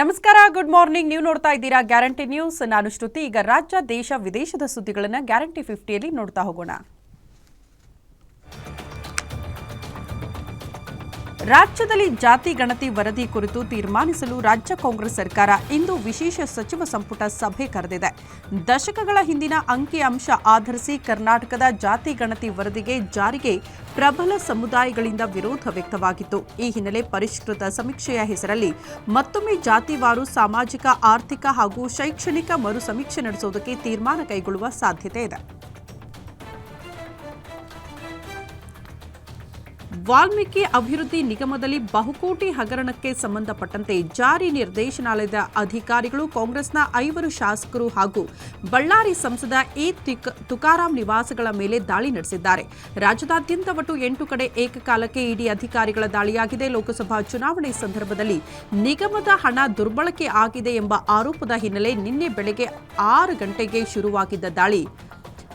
ನಮಸ್ಕಾರ good morning ನೀವು ನೋಡ್ತಾ ಇದ್ದೀರಾ ಗ್ಯಾರಂಟಿ ನ್ಯೂಸ್. ನಾನು ಶ್ರುತಿ. ಈಗ ರಾಜ್ಯ, ದೇಶ, ವಿದೇಶದ ಸುದ್ದಿಗಳನ್ನು ಗ್ಯಾರಂಟಿ ಫಿಫ್ಟಿಯಲ್ಲಿ ನೋಡ್ತಾ ಹೋಗೋಣ. ರಾಜ್ಯದಲ್ಲಿ ಜಾತಿ ಗಣತಿ ವರದಿ ಕುರಿತು ತೀರ್ಮಾನಿಸಲು ರಾಜ್ಯ ಕಾಂಗ್ರೆಸ್ ಸರ್ಕಾರ ಇಂದು ವಿಶೇಷ ಸಚಿವ ಸಂಪುಟ ಸಭೆ ಕರೆದಿದೆ. ದಶಕಗಳ ಹಿಂದಿನ ಅಂಕಿಅಂಶ ಆಧರಿಸಿ ಕರ್ನಾಟಕದ ಜಾತಿ ಗಣತಿ ವರದಿಗೆ ಜಾರಿಗೆ ಪ್ರಬಲ ಸಮುದಾಯಗಳಿಂದ ವಿರೋಧ ವ್ಯಕ್ತವಾಗಿತ್ತು. ಈ ಹಿನ್ನೆಲೆ ಪರಿಷ್ಕೃತ ಸಮೀಕ್ಷೆಯ ಹೆಸರಲ್ಲಿ ಮತ್ತೊಮ್ಮೆ ಜಾತಿವಾರು, ಸಾಮಾಜಿಕ, ಆರ್ಥಿಕ ಹಾಗೂ ಶೈಕ್ಷಣಿಕ ಮರು ಸಮೀಕ್ಷೆ ನಡೆಸುವುದಕ್ಕೆ ತೀರ್ಮಾನ ಕೈಗೊಳ್ಳುವ ಸಾಧ್ಯತೆ ಇದೆ. ವಾಲ್ಮೀಕಿ ಅಭಿವೃದ್ಧಿ ನಿಗಮದಲ್ಲಿ ಬಹುಕೋಟಿ ಹಗರಣಕ್ಕೆ ಸಂಬಂಧಪಟ್ಟಂತೆ ಜಾರಿ ನಿರ್ದೇಶನಾಲಯದ ಅಧಿಕಾರಿಗಳು, ಕಾಂಗ್ರೆಸ್ನ ಐವರು ಶಾಸಕರು ಹಾಗೂ ಬಳ್ಳಾರಿ ಸಂಸದ ಎ. ತಿಕ್- ತುಕಾರಾಂ ನಿವಾಸಗಳ ಮೇಲೆ ದಾಳಿ ನಡೆಸಿದ್ದಾರೆ. ರಾಜ್ಯದಾದ್ಯಂತ ಒಟ್ಟು ಎಂಟು ಕಡೆ ಏಕಕಾಲಕ್ಕೆ ಇಡಿ ಅಧಿಕಾರಿಗಳ ದಾಳಿಯಾಗಿದೆ. ಲೋಕಸಭಾ ಚುನಾವಣೆ ಸಂದರ್ಭದಲ್ಲಿ ನಿಗಮದ ಹಣ ದುರ್ಬಳಕೆ ಆಗಿದೆ ಎಂಬ ಆರೋಪದ ಹಿನ್ನೆಲೆ ನಿನ್ನೆ ಬೆಳಗ್ಗೆ ಆರು ಗಂಟೆಗೆ ಶುರುವಾಗಿದ್ದ ದಾಳಿ.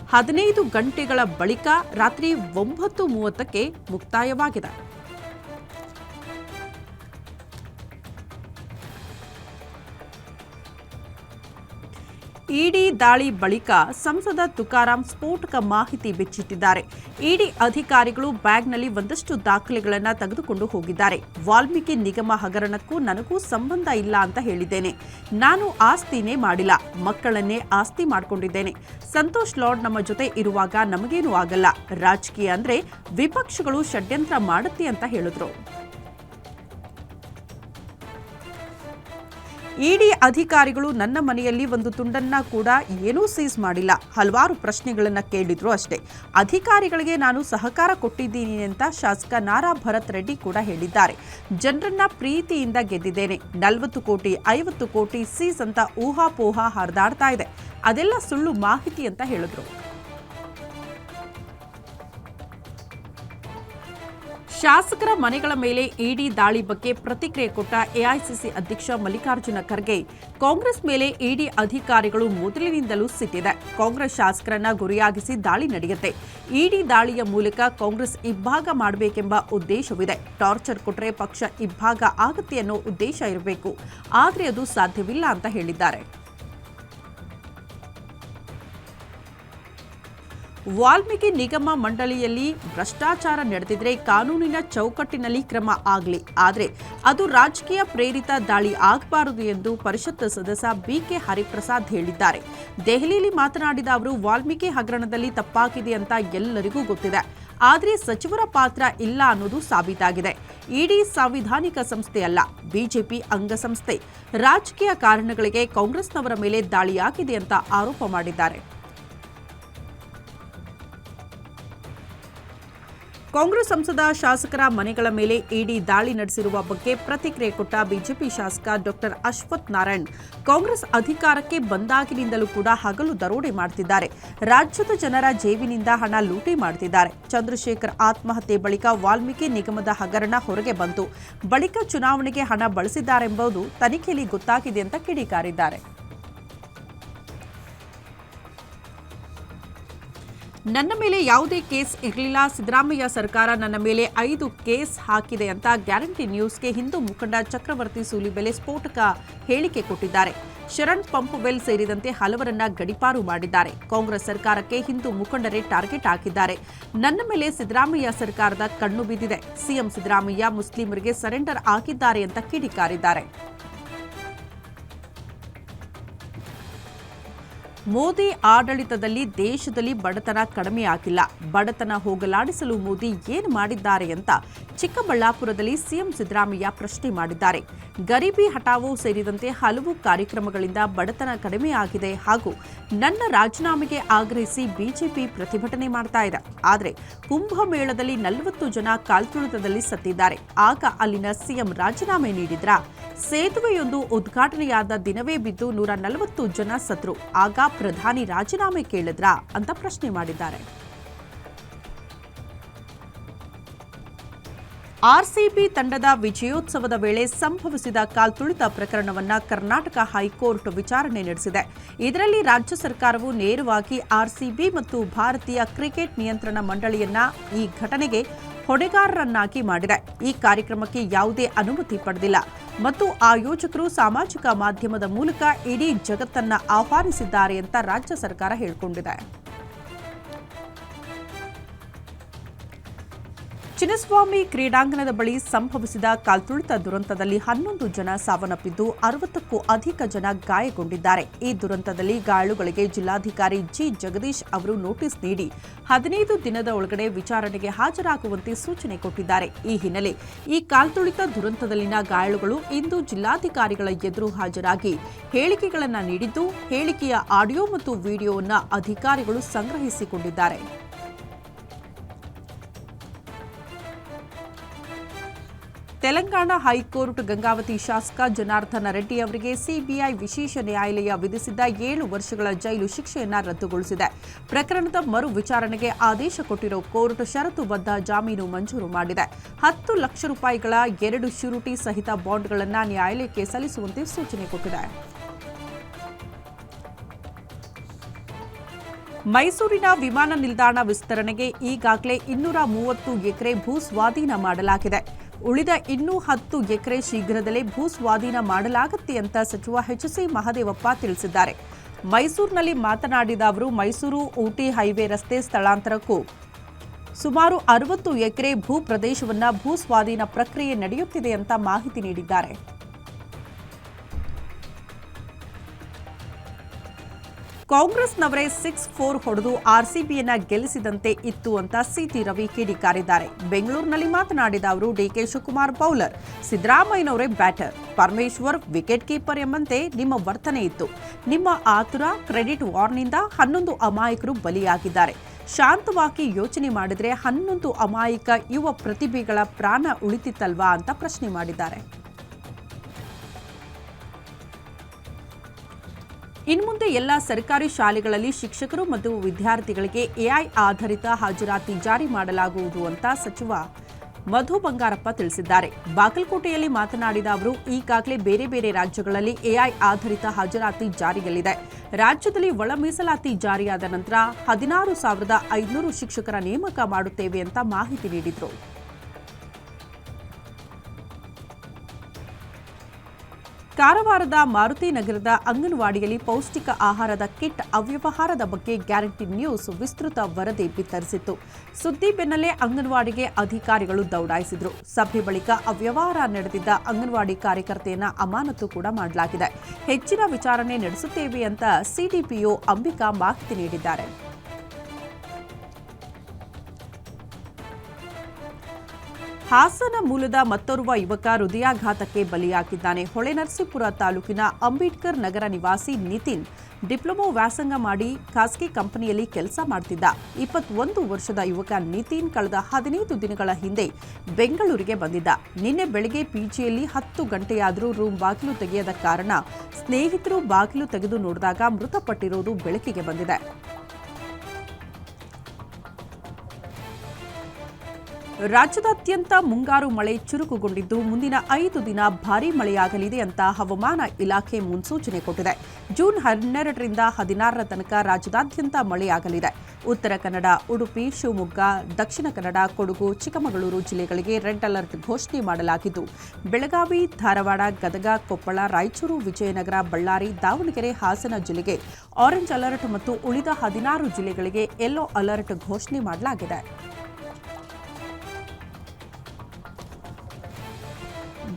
ಹದಿನೈದು ಗಂಟೆಗಳ ಬಳಿಕ ರಾತ್ರಿ ಒಂಬತ್ತು ಮೂವತ್ತಕ್ಕೆ ಮುಕ್ತಾಯವಾಗಿದೆ. ಇಡಿ ದಾಳಿ ಬಳಿಕ ಸಂಸದ ತುಕಾರಾಂ ಸ್ಫೋಟಕ ಮಾಹಿತಿ ಬಿಚ್ಚಿಟ್ಟಿದ್ದಾರೆ. ಇಡಿ ಅಧಿಕಾರಿಗಳು ಬ್ಯಾಗ್ನಲ್ಲಿ ಒಂದಷ್ಟು ದಾಖಲೆಗಳನ್ನು ತೆಗೆದುಕೊಂಡು ಹೋಗಿದ್ದಾರೆ. ವಾಲ್ಮೀಕಿ ನಿಗಮ ಹಗರಣಕ್ಕೂ ನನಗೂ ಸಂಬಂಧ ಇಲ್ಲ ಅಂತ ಹೇಳಿದ್ದೇನೆ. ನಾನು ಆಸ್ತಿನೇ ಮಾಡಿಲ್ಲ. ಮಕ್ಕಳನ್ನೇ ಆಸ್ತಿ ಮಾಡಿಕೊಂಡಿದ್ದೇನೆ. ಸಂತೋಷ್ ಲಾರ್ಡ್ ನಮ್ಮ ಜೊತೆ ಇರುವಾಗ ನಮಗೇನೂ ಆಗಲ್ಲ. ರಾಜಕೀಯ ಅಂದ್ರೆ ವಿಪಕ್ಷಗಳು ಷಡ್ಯಂತ್ರ ಮಾಡುತ್ತೆ ಅಂತ ಹೇಳಿದ್ರು. ಇಡಿ ಅಧಿಕಾರಿಗಳು ನನ್ನ ಮನೆಯಲ್ಲಿ ಒಂದು ತುಂಡನ್ನ ಕೂಡ ಏನೂ ಸೀಸ್ ಮಾಡಿಲ್ಲ. ಹಲವಾರು ಪ್ರಶ್ನೆಗಳನ್ನ ಕೇಳಿದ್ರು ಅಷ್ಟೇ. ಅಧಿಕಾರಿಗಳಿಗೆ ನಾನು ಸಹಕಾರ ಕೊಟ್ಟಿದ್ದೀನಿ ಅಂತ ಶಾಸಕ ನಾರಾ ಭರತ್ ರೆಡ್ಡಿ ಕೂಡ ಹೇಳಿದ್ದಾರೆ. ಜನರನ್ನ ಪ್ರೀತಿಯಿಂದ ಗೆದ್ದಿದ್ದೇನೆ. ನಲವತ್ತು ಕೋಟಿ, ಐವತ್ತು ಕೋಟಿ ಸೀಸ್ ಅಂತ ಊಹಾಪೋಹ ಹರಿದಾಡ್ತಾ ಇದೆ. ಅದೆಲ್ಲ ಸುಳ್ಳು ಮಾಹಿತಿ ಅಂತ ಹೇಳಿದ್ರು. ಶಾಸಕರ ಮನೆಗಳ ಮೇಲೆ ಇಡಿ ದಾಳಿ ಬಗ್ಗೆ ಪ್ರತಿಕ್ರಿಯೆ ಕೊಟ್ಟ ಎಐಸಿಸಿ ಅಧ್ಯಕ್ಷ ಮಲ್ಲಿಕಾರ್ಜುನ ಖರ್ಗೆ, ಕಾಂಗ್ರೆಸ್ ಮೇಲೆ ಇಡಿ ಅಧಿಕಾರಿಗಳು ಮೊದಲಿನಿಂದಲೂ ಸಿಟ್ಟಿದೆ. ಕಾಂಗ್ರೆಸ್ ಶಾಸಕರನ್ನ ಗುರಿಯಾಗಿಸಿ ದಾಳಿ ನಡೆಯುತ್ತೆ. ಇಡಿ ದಾಳಿಯ ಮೂಲಕ ಕಾಂಗ್ರೆಸ್ ಇಬ್ಬಾಗ ಮಾಡಬೇಕೆಂಬ ಉದ್ದೇಶವಿದೆ. ಟಾರ್ಚರ್ ಕೊಟ್ಟರೆ ಪಕ್ಷ ಇಬ್ಬಾಗ ಆಗತ್ತೆ ಅನ್ನೋ ಉದ್ದೇಶ ಇರಬೇಕು. ಆದರೆ ಅದು ಸಾಧ್ಯವಿಲ್ಲ ಅಂತ ಹೇಳಿದ್ದಾರೆ. ವಾಲ್ಮೀಕಿ ನಿಗಮ ಮಂಡಳಿಯಲ್ಲಿ ಭ್ರಷ್ಟಾಚಾರ ನಡೆದಿದ್ರೆ ಕಾನೂನಿನ ಚೌಕಟ್ಟಿನಲ್ಲಿ ಕ್ರಮ ಆಗಲಿ. ಆದರೆ ಅದು ರಾಜಕೀಯ ಪ್ರೇರಿತ ದಾಳಿ ಆಗಬಾರದು ಎಂದು ಪರಿಷತ್ ಸದಸ್ಯ ಬಿಕೆ ಹರಿಪ್ರಸಾದ್ ಹೇಳಿದ್ದಾರೆ. ದೆಹಲಿಯಲ್ಲಿ ಮಾತನಾಡಿದ ಅವರು, ವಾಲ್ಮೀಕಿ ಹಗರಣದಲ್ಲಿ ತಪ್ಪಾಗಿದೆ ಅಂತ ಎಲ್ಲರಿಗೂ ಗೊತ್ತಿದೆ. ಆದರೆ ಸಚಿವರ ಪಾತ್ರ ಇಲ್ಲ ಅನ್ನೋದು ಸಾಬೀತಾಗಿದೆ. ಇಡಿ ಸಾಂವಿಧಾನಿಕ ಸಂಸ್ಥೆ ಅಲ್ಲ, ಬಿಜೆಪಿ ಅಂಗಸಂಸ್ಥೆ. ರಾಜಕೀಯ ಕಾರಣಗಳಿಗೆ ಕಾಂಗ್ರೆಸ್ನವರ ಮೇಲೆ ದಾಳಿಯಾಗಿದೆ ಅಂತ ಆರೋಪ ಮಾಡಿದ್ದಾರೆ. ಕಾಂಗ್ರೆಸ್ ಸಂಸದ ಶಾಸಕರ ಮನೆಗಳ ಮೇಲೆ ಇಡಿ ದಾಳಿ ನಡೆಸಿರುವ ಬಗ್ಗೆ ಪ್ರತಿಕ್ರಿಯೆ ಕೊಟ್ಟ ಬಿಜೆಪಿ ಶಾಸಕ ಡಾಕ್ಟರ್ ಅಶ್ವಥ್ ನಾರಾಯಣ್, ಕಾಂಗ್ರೆಸ್ ಅಧಿಕಾರಕ್ಕೆ ಬಂದಾಗಿನಿಂದಲೂ ಕೂಡ ಹಗಲು ದರೋಡೆ ಮಾಡುತ್ತಿದ್ದಾರೆ ರಾಜ್ಯದ ಜನರ ಜೇಬಿನಿಂದ ಹಣ ಲೂಟಿ ಮಾಡುತ್ತಿದ್ದಾರೆ ಚಂದ್ರಶೇಖರ್ ಆತ್ಮಹತ್ಯೆ ಬಳಿಕ ವಾಲ್ಮೀಕಿ ನಿಗಮದ ಹಗರಣ ಹೊರಗೆ ಬಂತು. ಬಳಿಕ ಚುನಾವಣೆಗೆ ಹಣ ಬಳಸಿದ್ದಾರೆಂಬುದು ತನಿಖೆಯಲ್ಲಿ ಗೊತ್ತಾಗಿದೆ ಅಂತ ಕಿಡಿಕಾರಿದ್ದಾರೆ. ನನ್ನ ಮೇಲೆ ಯಾವುದೇ ಕೇಸ್ ಇರಲಿಲ್ಲ. ಸಿದ್ದರಾಮಯ್ಯ ಸರ್ಕಾರ ನನ್ನ ಮೇಲೆ ಐದು ಕೇಸ್ ಹಾಕಿದೆ ಅಂತ ಗ್ಯಾರಂಟಿ ನ್ಯೂಸ್ಗೆ ಹಿಂದೂ ಮುಖಂಡ ಚಕ್ರವರ್ತಿ ಸೂಲಿಬೆಲೆ ಸ್ಫೋಟಕ ಹೇಳಿಕೆ ಕೊಟ್ಟಿದ್ದಾರೆ. ಶರಣ್ ಪಂಪ್ವೆಲ್ ಸೇರಿದಂತೆ ಹಲವರನ್ನ ಗಡಿಪಾರು ಮಾಡಿದ್ದಾರೆ. ಕಾಂಗ್ರೆಸ್ ಸರ್ಕಾರಕ್ಕೆ ಹಿಂದೂ ಮುಖಂಡರೇ ಟಾರ್ಗೆಟ್ ಹಾಕಿದ್ದಾರೆ. ನನ್ನ ಮೇಲೆ ಸಿದ್ದರಾಮಯ್ಯ ಸರ್ಕಾರದ ಕಣ್ಣು ಬಿದ್ದಿದೆ. ಸಿಎಂ ಸಿದ್ದರಾಮಯ್ಯ ಮುಸ್ಲಿಮರಿಗೆ ಸರೆಂಡರ್ ಆಗಿದ್ದಾರೆ ಅಂತ ಕಿಡಿಕಾರಿದ್ದಾರೆ. ಮೋದಿ ಆಡಳಿತದಲ್ಲಿ ದೇಶದಲ್ಲಿ ಬಡತನ ಕಡಿಮೆ ಆಗಿಲ್ಲ ಬಡತನ ಹೋಗಲಾಡಿಸಲು ಮೋದಿ ಏನು ಮಾಡಿದ್ದಾರೆ ಅಂತ ಚಿಕ್ಕಬಳ್ಳಾಪುರದಲ್ಲಿ ಸಿಎಂ ಸಿದ್ದರಾಮಯ್ಯ ಪ್ರಶ್ನೆ ಮಾಡಿದ್ದಾರೆ. ಗರೀಬಿ ಹಠಾವೋ ಸೇರಿದಂತೆ ಹಲವು ಕಾರ್ಯಕ್ರಮಗಳಿಂದ ಬಡತನ ಕಡಿಮೆ ಆಗಿದೆ ಹಾಗೂ ನನ್ನ ರಾಜೀನಾಮೆಗೆ ಆಗ್ರಹಿಸಿ ಬಿಜೆಪಿ ಪ್ರತಿಭಟನೆ ಮಾಡ್ತಾ ಇದೆ. ಆದರೆ ಕುಂಭಮೇಳದಲ್ಲಿ ನಲವತ್ತು ಜನ ಕಾಲ್ತುಳಿತದಲ್ಲಿ ಸತ್ತಿದ್ದಾರೆ. ಆಗ ಅಲ್ಲಿನ ಸಿಎಂ ರಾಜೀನಾಮೆ ನೀಡಿದ್ರಾ? ಸೇತುವೆಯೊಂದು ಉದ್ಘಾಟನೆಯಾದ ದಿನವೇ ಬಿದ್ದು ನೂರ ನಲವತ್ತು ಜನ ಸತ್ರು. ಆಗ ಪ್ರಧಾನಿ ರಾಜೀನಾಮೆ ಕೇಳಿದ್ರಾ ಅಂತ ಪ್ರಶ್ನೆ ಮಾಡಿದ್ದಾರೆ. ಆರ್ಸಿಬಿ ತಂಡದ ವಿಜಯೋತ್ಸವದ ವೇಳೆ ಸಂಭವಿಸಿದ ಕಾಲ್ತುಳಿತ ಪ್ರಕರಣವನ್ನ ಕರ್ನಾಟಕ ಹೈಕೋರ್ಟ್ ವಿಚಾರಣೆ ನಡೆಸಿದೆ. ಇದರಲ್ಲಿ ರಾಜ್ಯ ಸರ್ಕಾರವು ನೇರವಾಗಿ ಆರ್ಸಿಬಿ ಮತ್ತು ಭಾರತೀಯ ಕ್ರಿಕೆಟ್ ನಿಯಂತ್ರಣ ಮಂಡಳಿಯನ್ನ ಈ ಘಟನೆಗೆ ಹೊಣೆಗಾರರನ್ನಾಗಿ ಮಾಡಿದೆ. ಈ ಕಾರ್ಯಕ್ರಮಕ್ಕೆ ಯಾವುದೇ ಅನುಮತಿ ಪಡೆದಿಲ್ಲ. ಮತ್ತು ಆಯೋಜಕರು ಸಾಮಾಜಿಕ ಮಾಧ್ಯಮದ ಮೂಲಕ ಇಡೀ ಜಗತ್ತನ್ನ ಆಹ್ವಾನಿಸಿದ್ದಾರೆ ಅಂತ ರಾಜ್ಯ ಸರ್ಕಾರ ಹೇಳಿಕೊಂಡಿದೆ. ಚಿನ್ನಸ್ವಾಮಿ ಕ್ರೀಡಾಂಗಣದ ಬಳಿ ಸಂಭವಿಸಿದ ಕಾಲ್ತುಳಿತ ದುರಂತದಲ್ಲಿ ಹನ್ನೊಂದು ಜನ ಸಾವನ್ನಪ್ಪಿದ್ದು ಅರವತ್ತಕ್ಕೂ ಅಧಿಕ ಜನ ಗಾಯಗೊಂಡಿದ್ದಾರೆ. ಈ ದುರಂತದಲ್ಲಿ ಗಾಯಾಳುಗಳಿಗೆ ಜಿಲ್ಲಾಧಿಕಾರಿ ಜಿ. ಜಗದೀಶ್ ಅವರು ನೋಟಿಸ್ ನೀಡಿ ಹದಿನೈದು ದಿನದ ಒಳಗಡೆ ವಿಚಾರಣೆಗೆ ಹಾಜರಾಗುವಂತೆ ಸೂಚನೆ ಕೊಟ್ಟಿದ್ದಾರೆ. ಈ ಹಿನ್ನೆಲೆ ಈ ಕಾಲ್ತುಳಿತ ದುರಂತದಲ್ಲಿನ ಗಾಯಾಳುಗಳು ಇಂದು ಜಿಲ್ಲಾಧಿಕಾರಿಗಳ ಎದುರು ಹಾಜರಾಗಿ ಹೇಳಿಕೆಗಳನ್ನು ನೀಡಿದ್ದು, ಹೇಳಿಕೆಯ ಆಡಿಯೋ ಮತ್ತು ವಿಡಿಯೋವನ್ನು ಅಧಿಕಾರಿಗಳು ಸಂಗ್ರಹಿಸಿಕೊಂಡಿದ್ದಾರೆ. ತೆಲಂಗಾಣ ಹೈಕೋರ್ಟ್ ಗಂಗಾವತಿ ಶಾಸಕ ಜನಾರ್ದನ ರೆಡ್ಡಿ ಅವರಿಗೆ ಸಿಬಿಐ ವಿಶೇಷ ನ್ಯಾಯಾಲಯ ವಿಧಿಸಿದ್ದ ಏಳು ವರ್ಷಗಳ ಜೈಲು ಶಿಕ್ಷೆಯನ್ನು ರದ್ದುಗೊಳಿಸಿದೆ. ಪ್ರಕರಣದ ಮರು ವಿಚಾರಣೆಗೆ ಆದೇಶ ಕೊಟ್ಟಿರೋ ಕೋರ್ಟ್ ಷರತ್ತುಬದ್ಧ ಜಾಮೀನು ಮಂಜೂರು ಮಾಡಿದೆ. ಹತ್ತು ಲಕ್ಷ ರೂಪಾಯಿಗಳ ಎರಡು ಶ್ಯೂರಿಟಿ ಸಹಿತ ಬಾಂಡ್ಗಳನ್ನು ನ್ಯಾಯಾಲಯಕ್ಕೆ ಸಲ್ಲಿಸುವಂತೆ ಸೂಚನೆ ಕೊಟ್ಟಿದೆ. ಮೈಸೂರಿನ ವಿಮಾನ ನಿಲ್ದಾಣ ವಿಸ್ತರಣೆಗೆ ಈಗಾಗಲೇ ಇನ್ನೂರ ಮೂವತ್ತು ಎಕರೆ ಭೂ ಸ್ವಾಧೀನ ಮಾಡಲಾಗಿದೆ. ಉಳಿದ ಇನ್ನೂ ಹತ್ತು ಎಕರೆ ಶೀಘ್ರದಲ್ಲೇ ಭೂ ಸ್ವಾಧೀನ ಮಾಡಲಾಗುತ್ತೆ ಅಂತ ಸಚಿವ ಎಚ್ ಸಿ ಮಹದೇವಪ್ಪ ತಿಳಿಸಿದ್ದಾರೆ. ಮೈಸೂರಿನಲ್ಲಿ ಮಾತನಾಡಿದ ಅವರು, ಮೈಸೂರು ಊಟಿ ಹೈವೇ ರಸ್ತೆ ಸ್ಥಳಾಂತರಕ್ಕೂ ಸುಮಾರು ಅರವತ್ತು ಎಕರೆ ಭೂ ಪ್ರದೇಶವನ್ನು ಭೂ ಸ್ವಾಧೀನ ಪ್ರಕ್ರಿಯೆ ನಡೆಯುತ್ತಿದೆ ಅಂತ ಮಾಹಿತಿ ನೀಡಿದ್ದಾರೆ. ಕಾಂಗ್ರೆಸ್ನವರೇ ಸಿಕ್ಸ್ ಫೋರ್ ಹೊಡೆದು ಆರ್ಸಿಬಿಯನ್ನ ಗೆಲ್ಲಿಸಿದಂತೆ ಇತ್ತು ಅಂತ ಸಿಟಿ ರವಿ ಕಿಡಿಕಾರಿದ್ದಾರೆ. ಬೆಂಗಳೂರಿನಲ್ಲಿ ಮಾತನಾಡಿದ ಅವರು, ಡಿಕೆ ಶಿವಕುಮಾರ್ ಬೌಲರ್, ಸಿದ್ದರಾಮಯ್ಯನವರೇ ಬ್ಯಾಟರ್, ಪರಮೇಶ್ವರ್ ವಿಕೆಟ್ ಕೀಪರ್ ಎಂಬಂತೆ ನಿಮ್ಮ ವರ್ತನೆ ಇತ್ತು. ನಿಮ್ಮ ಆತುರ ಕ್ರೆಡಿಟ್ ವಾರ್ನಿಂದ ಹನ್ನೊಂದು ಅಮಾಯಕರು ಬಲಿಯಾಗಿದ್ದಾರೆ. ಶಾಂತವಾಗಿ ಯೋಚನೆ ಮಾಡಿದರೆ ಹನ್ನೊಂದು ಅಮಾಯಕ ಯುವ ಪ್ರತಿಭೆಗಳ ಪ್ರಾಣ ಉಳಿತಿತ್ತಲ್ವಾ ಅಂತ ಪ್ರಶ್ನೆ ಮಾಡಿದ್ದಾರೆ. ಇನ್ಮುಂದೆ ಎಲ್ಲ ಸರ್ಕಾರಿ ಶಾಲೆಗಳಲ್ಲಿ ಶಿಕ್ಷಕರು ಮತ್ತು ವಿದ್ಯಾರ್ಥಿಗಳಿಗೆ ಎಐ ಆಧಾರಿತ ಹಾಜರಾತಿ ಜಾರಿ ಮಾಡಲಾಗುವುದು ಅಂತ ಸಚಿವ ಮಧು ಬಂಗಾರಪ್ಪ ತಿಳಿಸಿದ್ದಾರೆ. ಬಾಗಲಕೋಟೆಯಲ್ಲಿ ಮಾತನಾಡಿದ ಅವರು, ಈಗಾಗಲೇ ಬೇರೆ ಬೇರೆ ರಾಜ್ಯಗಳಲ್ಲಿ ಎಐ ಆಧಾರಿತ ಹಾಜರಾತಿ ಜಾರಿಯಲ್ಲಿದೆ. ರಾಜ್ಯದಲ್ಲಿ ಒಳ ಮೀಸಲಾತಿ ಜಾರಿಯಾದ ನಂತರ ಹದಿನಾರು ಸಾವಿರದ ಐದುನೂರು ಶಿಕ್ಷಕರ ನೇಮಕ ಮಾಡುತ್ತೇವೆ ಅಂತ ಮಾಹಿತಿ ನೀಡಿದರು. ಕಾರವಾರದ ಮಾರುತಿ ನಗರದ ಅಂಗನವಾಡಿಯಲ್ಲಿ ಪೌಷ್ಟಿಕ ಆಹಾರದ ಕಿಟ್ ಅವ್ಯವಹಾರದ ಬಗ್ಗೆ ಗ್ಯಾರಂಟಿ ನ್ಯೂಸ್ ವಿಸ್ತೃತ ವರದಿ ಬಿತ್ತರಿಸಿತ್ತು. ಸುದ್ದಿ ಬೆನ್ನಲ್ಲೇ ಅಂಗನವಾಡಿಗೆ ಅಧಿಕಾರಿಗಳು ದೌಡಾಯಿಸಿದರು. ಸಭೆ ಬಳಿಕ ಅವ್ಯವಹಾರ ನಡೆದಿದ್ದ ಅಂಗನವಾಡಿ ಕಾರ್ಯಕರ್ತೆಯನ್ನ ಅಮಾನತು ಕೂಡ ಮಾಡಲಾಗಿದೆ. ಹೆಚ್ಚಿನ ವಿಚಾರಣೆ ನಡೆಸುತ್ತೇವೆ ಅಂತ ಸಿಡಿಪಿಒ ಅಂಬಿಕಾ ಮಾಹಿತಿ ನೀಡಿದ್ದಾರೆ. ಹಾಸನ ಮೂಲದ ಮತ್ತೋರ್ವ ಯುವಕ ಹೃದಯಾಘಾತಕ್ಕೆ ಬಲಿಯಾಗಿದ್ದಾನೆ. ಹೊಳೆನರಸೀಪುರ ತಾಲೂಕಿನ ಅಂಬೇಡ್ಕರ್ ನಗರ ನಿವಾಸಿ ನಿತಿನ್ ಡಿಪ್ಲೊಮೊ ವ್ಯಾಸಂಗ ಮಾಡಿ ಖಾಸಗಿ ಕಂಪನಿಯಲ್ಲಿ ಕೆಲಸ ಮಾಡ್ತಿದ್ದ. ಇಪ್ಪತ್ತೊಂದು ವರ್ಷದ ಯುವಕ ನಿತಿನ್ ಕಳೆದ ಹದಿನೈದು ದಿನಗಳ ಹಿಂದೆ ಬೆಂಗಳೂರಿಗೆ ಬಂದಿದ್ದ. ನಿನ್ನೆ ಬೆಳಗ್ಗೆ ಪಿಜಿಯಲ್ಲಿ ಹತ್ತು ಗಂಟೆಯಾದರೂ ರೂಮ್ ಬಾಗಿಲು ತೆಗೆಯದ ಕಾರಣ ಸ್ನೇಹಿತರು ಬಾಗಿಲು ತೆಗೆದು ನೋಡಿದಾಗ ಮೃತಪಟ್ಟಿರುವುದು ಬೆಳಕಿಗೆ ಬಂದಿದೆ. ರಾಜ್ಯದಾದ್ಯಂತ ಮುಂಗಾರು ಮಳೆ ಚುರುಕುಗೊಂಡಿದ್ದು ಮುಂದಿನ ಐದು ದಿನ ಭಾರೀ ಮಳೆಯಾಗಲಿದೆ ಅಂತ ಹವಾಮಾನ ಇಲಾಖೆ ಮುನ್ಸೂಚನೆ ಕೊಟ್ಟಿದೆ. ಜೂನ್ ಹನ್ನೆರಡರಿಂದ ಹದಿನಾರರ ತನಕ ರಾಜ್ಯದಾದ್ಯಂತ ಮಳೆಯಾಗಲಿದೆ. ಉತ್ತರ ಕನ್ನಡ, ಉಡುಪಿ, ಶಿವಮೊಗ್ಗ, ದಕ್ಷಿಣ ಕನ್ನಡ, ಕೊಡಗು, ಚಿಕ್ಕಮಗಳೂರು ಜಿಲ್ಲೆಗಳಿಗೆ ರೆಡ್ ಅಲರ್ಟ್ ಘೋಷಣೆ ಮಾಡಲಾಗಿದ್ದು, ಬೆಳಗಾವಿ, ಧಾರವಾಡ, ಗದಗ, ಕೊಪ್ಪಳ, ರಾಯಚೂರು, ವಿಜಯನಗರ, ಬಳ್ಳಾರಿ, ದಾವಣಗೆರೆ, ಹಾಸನ ಜಿಲ್ಲೆಗೆ ಆರೆಂಜ್ ಅಲರ್ಟ್ ಮತ್ತು ಉಳಿದ ಹದಿನಾರು ಜಿಲ್ಲೆಗಳಿಗೆ ಯೆಲ್ಲೋ ಅಲರ್ಟ್ ಘೋಷಣೆ ಮಾಡಲಾಗಿದೆ.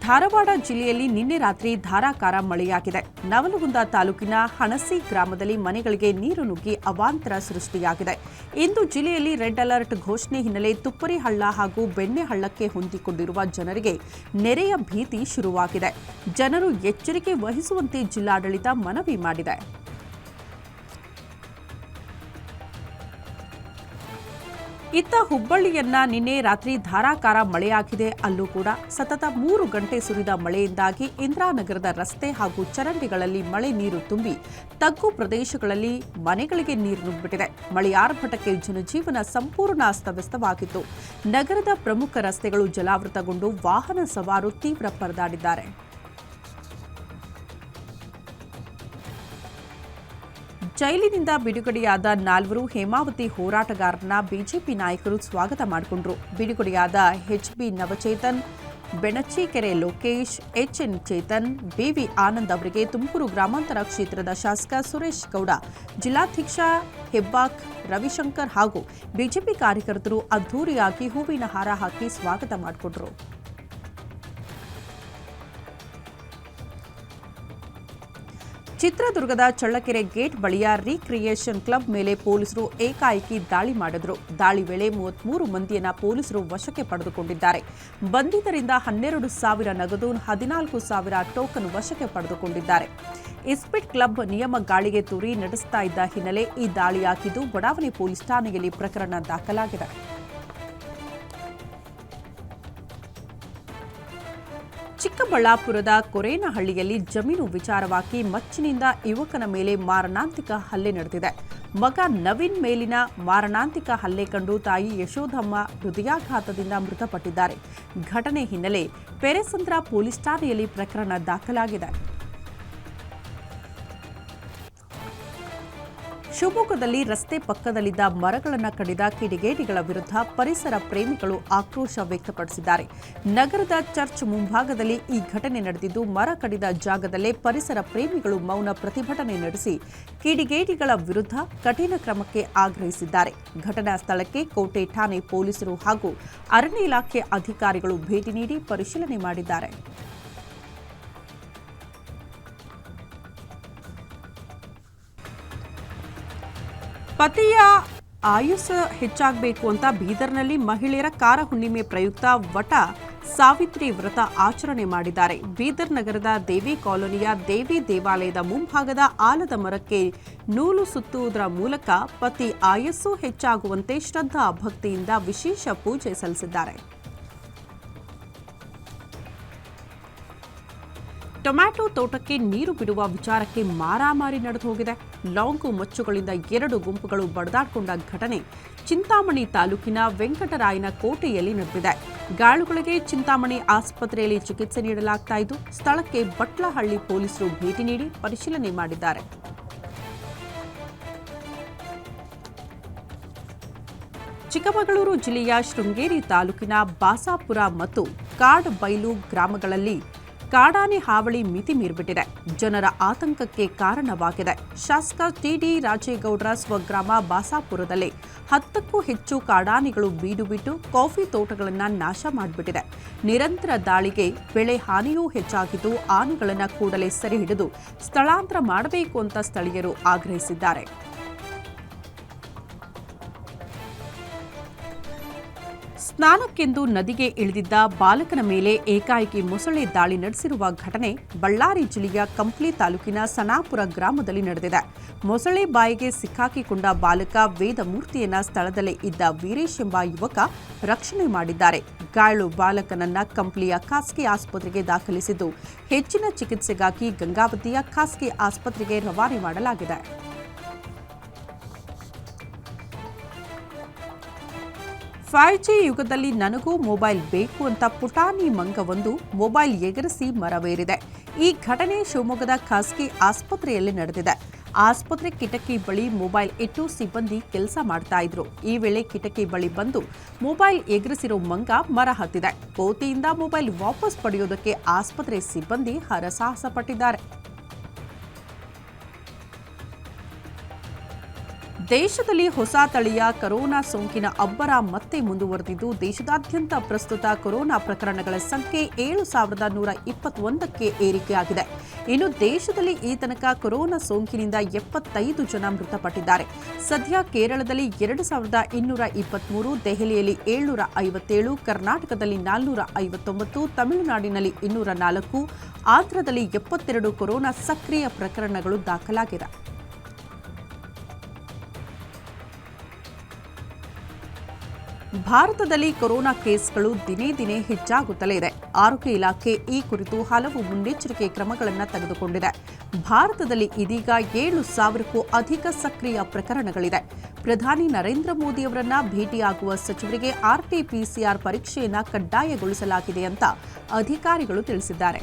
ಧಾರವಾಡ ಜಿಲ್ಲೆಯಲ್ಲಿ ನಿನ್ನೆ ರಾತ್ರಿ ಧಾರಾಕಾರ ಮಳೆಯಾಗಿದೆ. ನವಲಗುಂದ ತಾಲೂಕಿನ ಹಣಸಿ ಗ್ರಾಮದಲ್ಲಿ ಮನೆಗಳಿಗೆ ನೀರು ನುಗ್ಗಿ ಅವಾಂತರ ಸೃಷ್ಟಿಯಾಗಿದೆ. ಇಂದು ಜಿಲ್ಲೆಯಲ್ಲಿ ರೆಡ್ ಅಲರ್ಟ್ ಘೋಷಣೆ ಹಿನ್ನೆಲೆ ತುಪ್ಪರಿ ಹಳ್ಳ ಹಾಗೂ ಬೆಣ್ಣೆ ಹಳ್ಳಕ್ಕೆ ಹೊಂದಿಕೊಂಡಿರುವ ಜನರಿಗೆ ನೆರೆಯ ಭೀತಿ ಶುರುವಾಗಿದೆ. ಜನರು ಎಚ್ಚರಿಕೆ ವಹಿಸುವಂತೆ ಜಿಲ್ಲಾಡಳಿತ ಮನವಿ ಮಾಡಿದೆ. ಇತ್ತ ಹುಬ್ಬಳ್ಳಿಯನ್ನ ನಿನ್ನೆ ರಾತ್ರಿ ಧಾರಾಕಾರ ಮಳೆಯಾಗಿದೆ. ಅಲ್ಲೂ ಕೂಡ ಸತತ ಮೂರು ಗಂಟೆ ಸುರಿದ ಮಳೆಯಿಂದಾಗಿ ಇಂದ್ರಾನಗರದ ರಸ್ತೆ ಹಾಗೂ ಚರಂಡಿಗಳಲ್ಲಿ ಮಳೆ ನೀರು ತುಂಬಿ ತಗ್ಗು ಪ್ರದೇಶಗಳಲ್ಲಿ ಮನೆಗಳಿಗೆ ನೀರು ನುಗ್ಗಿಬಿಟ್ಟಿದೆ ಮಳೆಯಾರ್ಭಟಕ್ಕೆ ಜನಜೀವನ ಸಂಪೂರ್ಣ ಅಸ್ತವ್ಯಸ್ತವಾಗಿತ್ತು. ನಗರದ ಪ್ರಮುಖ ರಸ್ತೆಗಳು ಜಲಾವೃತಗೊಂಡು ವಾಹನ ಸವಾರು ತೀವ್ರ ಪರದಾಡಿದ್ದಾರೆ. ಜೈಲಿನಿಂದ ಬಿಡುಗಡೆಯಾದ ನಾಲ್ವರು ಹೇಮಾವತಿ ಹೋರಾಟಗಾರರನ್ನ ಬಿಜೆಪಿ ನಾಯಕರು ಸ್ವಾಗತ ಮಾಡಿಕೊಂಡ್ರು. ಬಿಡುಗಡೆಯಾದ HB Navachetan Benachikere Lokesh, HN Chetan, BV Anand ಅವರಿಗೆ ತುಮಕೂರು ಗ್ರಾಮಾಂತರ ಕ್ಷೇತ್ರದ ಶಾಸಕ ಸುರೇಶ್ ಗೌಡ, ಜಿಲ್ಲಾಧ್ಯಕ್ಷ ಹೆಬ್ಬಾಕ್ ರವಿಶಂಕರ್ ಹಾಗೂ ಬಿಜೆಪಿ ಕಾರ್ಯಕರ್ತರು ಅದ್ದೂರಿಯಾಗಿ ಹೂವಿನ ಹಾರ ಹಾಕಿ ಸ್ವಾಗತ ಮಾಡಿಕೊಂಡರು. ಚಿತ್ರದುರ್ಗದ ಚಳ್ಳಕೆರೆ ಗೇಟ್ ಬಳಿಯ ರೀಕ್ರಿಯೇಷನ್ ಕ್ಲಬ್ ಮೇಲೆ ಪೊಲೀಸರು ಏಕಾಏಕಿ ದಾಳಿ ಮಾಡಿದ್ರು. ದಾಳಿ ವೇಳೆ ಮೂವತ್ಮೂರು ಮಂದಿಯನ್ನ ಪೊಲೀಸರು ವಶಕ್ಕೆ ಪಡೆದುಕೊಂಡಿದ್ದಾರೆ. ಬಂಧಿತರಿಂದ ಹನ್ನೆರಡು ಸಾವಿರ ನಗದು, ಹದಿನಾಲ್ಕು ಸಾವಿರ ಟೋಕನ್ ವಶಕ್ಕೆ ಪಡೆದುಕೊಂಡಿದ್ದಾರೆ. ಇಸ್ಪಿಟ್ ಕ್ಲಬ್ ನಿಯಮ ಗಾಳಿಗೆ ತೂರಿ ನಡೆಸ್ತಾ ಇದ್ದ ಹಿನ್ನೆಲೆ ಈ ದಾಳಿಯಾಗಿದ್ದು ಬಡಾವಣೆ ಪೊಲೀಸ್ ಠಾಣೆಯಲ್ಲಿ ಪ್ರಕರಣ ದಾಖಲಾಗಿದೆ. ಚಿಕ್ಕಬಳ್ಳಾಪುರದ ಕೊರೇನಹಳ್ಳಿಯಲ್ಲಿ ಜಮೀನು ವಿಚಾರವಾಗಿ ಮಚ್ಚಿನಿಂದ ಯುವಕನ ಮೇಲೆ ಮಾರಣಾಂತಿಕ ಹಲ್ಲೆ ನಡೆದಿದೆ. ಮಗ ನವೀನ್ ಮೇಲಿನ ಮಾರಣಾಂತಿಕ ಹಲ್ಲೆ ಕಂಡು ತಾಯಿ ಯಶೋಧಮ್ಮ ಹೃದಯಾಘಾತದಿಂದ ಮೃತಪಟ್ಟಿದ್ದಾರೆ. ಘಟನೆ ಹಿನ್ನೆಲೆ ಪೆರೆಸಂದ್ರ ಪೊಲೀಸ್ ಠಾಣೆಯಲ್ಲಿ ಪ್ರಕರಣ ದಾಖಲಾಗಿದೆ. ಶಿವಮೊಗ್ಗದಲ್ಲಿ ರಸ್ತೆ ಪಕ್ಕದಲ್ಲಿದ್ದ ಮರಗಳನ್ನು ಕಡಿದ ಕಿಡಿಗೇಡಿಗಳ ವಿರುದ್ಧ ಪರಿಸರ ಪ್ರೇಮಿಗಳು ಆಕ್ರೋಶ ವ್ಯಕ್ತಪಡಿಸಿದ್ದಾರೆ. ನಗರದ ಚರ್ಚ್ ಮುಂಭಾಗದಲ್ಲಿ ಈ ಘಟನೆ ನಡೆದಿದ್ದು, ಮರ ಕಡಿದ ಜಾಗದಲ್ಲೇ ಪರಿಸರ ಪ್ರೇಮಿಗಳು ಮೌನ ಪ್ರತಿಭಟನೆ ನಡೆಸಿ ಕಿಡಿಗೇಡಿಗಳ ವಿರುದ್ಧ ಕಠಿಣ ಕ್ರಮಕ್ಕೆ ಆಗ್ರಹಿಸಿದ್ದಾರೆ. ಘಟನಾ ಸ್ಥಳಕ್ಕೆ ಕೋಟೆ ಠಾಣೆ ಪೊಲೀಸರು ಹಾಗೂ ಅರಣ್ಯ ಇಲಾಖೆ ಅಧಿಕಾರಿಗಳು ಭೇಟಿ ನೀಡಿ ಪರಿಶೀಲನೆ ಮಾಡಿದ್ದಾರೆ. ಪತಿಯ ಆಯುಸ್ ಹೆಚ್ಚಾಗಬೇಕು ಅಂತ ಬೀದರ್ನಲ್ಲಿ ಮಹಿಳೆಯರ ಕಾರ ಹುಣ್ಣಿಮೆ ಪ್ರಯುಕ್ತ ವಟ ಸಾವಿತ್ರಿ ವ್ರತ ಆಚರಣೆ ಮಾಡಿದ್ದಾರೆ. ಬೀದರ್ ನಗರದ ದೇವಿ ಕಾಲೋನಿಯ ದೇವಿ ದೇವಾಲಯದ ಮುಂಭಾಗದ ಆಲದ ಮರಕ್ಕೆ ನೂಲು ಸುತ್ತುವುದರ ಮೂಲಕ ಪತಿ ಆಯಸ್ಸು ಹೆಚ್ಚಾಗುವಂತೆ ಶ್ರದ್ಧಾ ಭಕ್ತಿಯಿಂದ ವಿಶೇಷ ಪೂಜೆ ಸಲ್ಲಿಸಿದ್ದಾರೆ. ಟೊಮ್ಯಾಟೊ ತೋಟಕ್ಕೆ ನೀರು ಬಿಡುವ ವಿಚಾರಕ್ಕೆ ಮಾರಾಮಾರಿ ನಡೆದು ಹೋಗಿದೆ. ಲಾಂಗು ಮಚ್ಚುಗಳಿಂದ ಎರಡು ಗುಂಪುಗಳು ಬಡದಾಡಿಕೊಂಡ ಘಟನೆ ಚಿಂತಾಮಣಿ ತಾಲೂಕಿನ ವೆಂಕಟರಾಯನ ಕೋಟೆಯಲ್ಲಿ ನಡೆದಿದೆ. ಗಾಳುಗಳಿಗೆ ಚಿಂತಾಮಣಿ ಆಸ್ಪತ್ರೆಯಲ್ಲಿ ಚಿಕಿತ್ಸೆ ನೀಡಲಾಗ್ತಾ ಇದ್ದು, ಸ್ಥಳಕ್ಕೆ ಬಟ್ಲಹಳ್ಳಿ ಪೊಲೀಸರು ಭೇಟಿ ನೀಡಿ ಪರಿಶೀಲನೆ ಮಾಡಿದ್ದಾರೆ. ಚಿಕ್ಕಮಗಳೂರು ಜಿಲ್ಲೆಯ ಶೃಂಗೇರಿ ತಾಲೂಕಿನ ಬಾಸಾಪುರ ಮತ್ತು ಕಾಡ್ಬೈಲು ಗ್ರಾಮಗಳಲ್ಲಿ ಕಾಡಾನೆ ಹಾವಳಿ ಮಿತಿ ಮೀರಿಬಿಟ್ಟಿದೆ. ಜನರ ಆತಂಕಕ್ಕೆ ಕಾರಣವಾಗಿದೆ. ಶಾಸಕ ಟಿಡಿ ರಾಜೇಗೌಡರ ಸ್ವಗ್ರಾಮ ಬಾಸಾಪುರದಲ್ಲಿ ಹತ್ತಕ್ಕೂ ಹೆಚ್ಚು ಕಾಡಾನೆಗಳು ಬೀಡು ಬಿಟ್ಟು ಕಾಫಿ ತೋಟಗಳನ್ನು ನಾಶ ಮಾಡಿಬಿಟ್ಟಿದೆ. ನಿರಂತರ ದಾಳಿಗೆ ಬೆಳೆ ಹಾನಿಯೂ ಹೆಚ್ಚಾಗಿದ್ದು ಆನೆಗಳನ್ನು ಕೂಡಲೇ ಸೆರೆ ಹಿಡಿದು ಸ್ಥಳಾಂತರ ಮಾಡಬೇಕು ಅಂತ ಸ್ಥಳೀಯರು ಆಗ್ರಹಿಸಿದ್ದಾರೆ. ಸ್ನಾನಕ್ಕೆಂದು ನದಿಗೆ ಇಳಿದಿದ್ದ ಬಾಲಕನ ಮೇಲೆ ಏಕಾಏಕಿ ಮೊಸಳೆ ದಾಳಿ ನಡೆಸಿರುವ ಘಟನೆ ಬಳ್ಳಾರಿ ಜಿಲ್ಲೆಯ ಕಂಪ್ಲಿ ತಾಲೂಕಿನ ಸನಾಪುರ ಗ್ರಾಮದಲ್ಲಿ ನಡೆದಿದೆ. ಮೊಸಳೆ ಬಾಯಿಗೆ ಸಿಕ್ಕಾಕಿಕೊಂಡ ಬಾಲಕ ವೇದಮೂರ್ತಿಯನ್ನ ಸ್ಥಳದಲ್ಲೇ ಇದ್ದ ವೀರೇಶ್ ಎಂಬ ಯುವಕ ರಕ್ಷಣೆ ಮಾಡಿದ್ದಾರೆ. ಗಾಯಾಳು ಬಾಲಕನನ್ನ ಕಂಪ್ಲಿಯ ಖಾಸಗಿ ಆಸ್ಪತ್ರೆಗೆ ದಾಖಲಿಸಿದ್ದು, ಹೆಚ್ಚಿನ ಚಿಕಿತ್ಸೆಗಾಗಿ ಗಂಗಾವತಿಯ ಖಾಸಗಿ ಆಸ್ಪತ್ರೆಗೆ ರವಾನೆ ಮಾಡಲಾಗಿದೆ. ಫೈವ್ ಜಿ ಯುಗದಲ್ಲಿ ನನಗೂ ಮೊಬೈಲ್ ಬೇಕು ಅಂತ ಪುಟಾಣಿ ಮಂಗವೊಂದು ಮೊಬೈಲ್ ಎಗರಿಸಿ ಮರವೇರಿದೆ. ಈ ಘಟನೆ ಶಿವಮೊಗ್ಗದ ಖಾಸಗಿ ಆಸ್ಪತ್ರೆಯಲ್ಲಿ ನಡೆದಿದೆ. ಆಸ್ಪತ್ರೆ ಕಿಟಕಿ ಬಳಿ ಮೊಬೈಲ್ ಇಟ್ಟು ಸಿಬ್ಬಂದಿ ಕೆಲಸ ಮಾಡ್ತಾ ಇದ್ರು. ಈ ವೇಳೆ ಕಿಟಕಿ ಬಳಿ ಬಂದು ಮೊಬೈಲ್ ಎಗರಿಸಿರೋ ಮಂಗ ಮರ ಹತ್ತಿದೆ. ಕೋತಿಯಿಂದ ಮೊಬೈಲ್ ವಾಪಸ್ ಪಡೆಯೋದಕ್ಕೆ ಆಸ್ಪತ್ರೆ ಸಿಬ್ಬಂದಿ ಹರಸಾಹಸ ಪಟ್ಟಿದ್ದಾರೆ ದೇಶದಲ್ಲಿ ಹೊಸ ತಳಿಯ ಕೊರೋನಾ ಸೋಂಕಿನ ಅಬ್ಬರ ಮತ್ತೆ ಮುಂದುವರೆದಿದ್ದು, ದೇಶದಾದ್ಯಂತ ಪ್ರಸ್ತುತ ಕೊರೋನಾ ಪ್ರಕರಣಗಳ ಸಂಖ್ಯೆ ಏಳು ಸಾವಿರದ ನೂರ ಇಪ್ಪತ್ತೊಂದಕ್ಕೆ ಏರಿಕೆಯಾಗಿದೆ. ಇನ್ನು ದೇಶದಲ್ಲಿ ಈ ತನಕ ಕೊರೋನಾ ಸೋಂಕಿನಿಂದ ಎಪ್ಪತ್ತೈದು ಜನ ಮೃತಪಟ್ಟಿದ್ದಾರೆ. ಸದ್ಯ ಕೇರಳದಲ್ಲಿ ಎರಡು ಸಾವಿರದ ಇನ್ನೂರ ಇಪ್ಪತ್ಮೂರು, ದೆಹಲಿಯಲ್ಲಿ ಏಳ್ನೂರ ಐವತ್ತೇಳು, ಕರ್ನಾಟಕದಲ್ಲಿ ನಾಲ್ನೂರ ಐವತ್ತೊಂಬತ್ತು, ತಮಿಳುನಾಡಿನಲ್ಲಿ ಇನ್ನೂರ ನಾಲ್ಕು, ಆಂಧ್ರದಲ್ಲಿ ಎಪ್ಪತ್ತೆರಡು ಕೊರೋನಾ ಸಕ್ರಿಯ ಪ್ರಕರಣಗಳು ದಾಖಲಾಗಿದೆ. ಭಾರತದಲ್ಲಿ ಕೊರೋನಾ ಕೇಸ್ಗಳು ದಿನೇ ದಿನೇ ಹೆಚ್ಚಾಗುತ್ತಲೇ ಇದೆ. ಆರೋಗ್ಯ ಇಲಾಖೆ ಈ ಕುರಿತು ಹಲವು ಮುನ್ನೆಚ್ಚರಿಕೆ ಕ್ರಮಗಳನ್ನು ತೆಗೆದುಕೊಂಡಿದೆ. ಭಾರತದಲ್ಲಿ ಇದೀಗ ಏಳು ಸಾವಿರಕ್ಕೂ ಅಧಿಕ ಸಕ್ರಿಯ ಪ್ರಕರಣಗಳಿದೆ. ಪ್ರಧಾನಿ ನರೇಂದ್ರ ಮೋದಿಯವರನ್ನ ಭೇಟಿಯಾಗುವ ಸಚಿವರಿಗೆ ಆರ್ಟಿಪಿಸಿಆರ್ ಪರೀಕ್ಷೆಯನ್ನು ಕಡ್ಡಾಯಗೊಳಿಸಲಾಗಿದೆ ಅಂತ ಅಧಿಕಾರಿಗಳು ತಿಳಿಸಿದ್ದಾರೆ.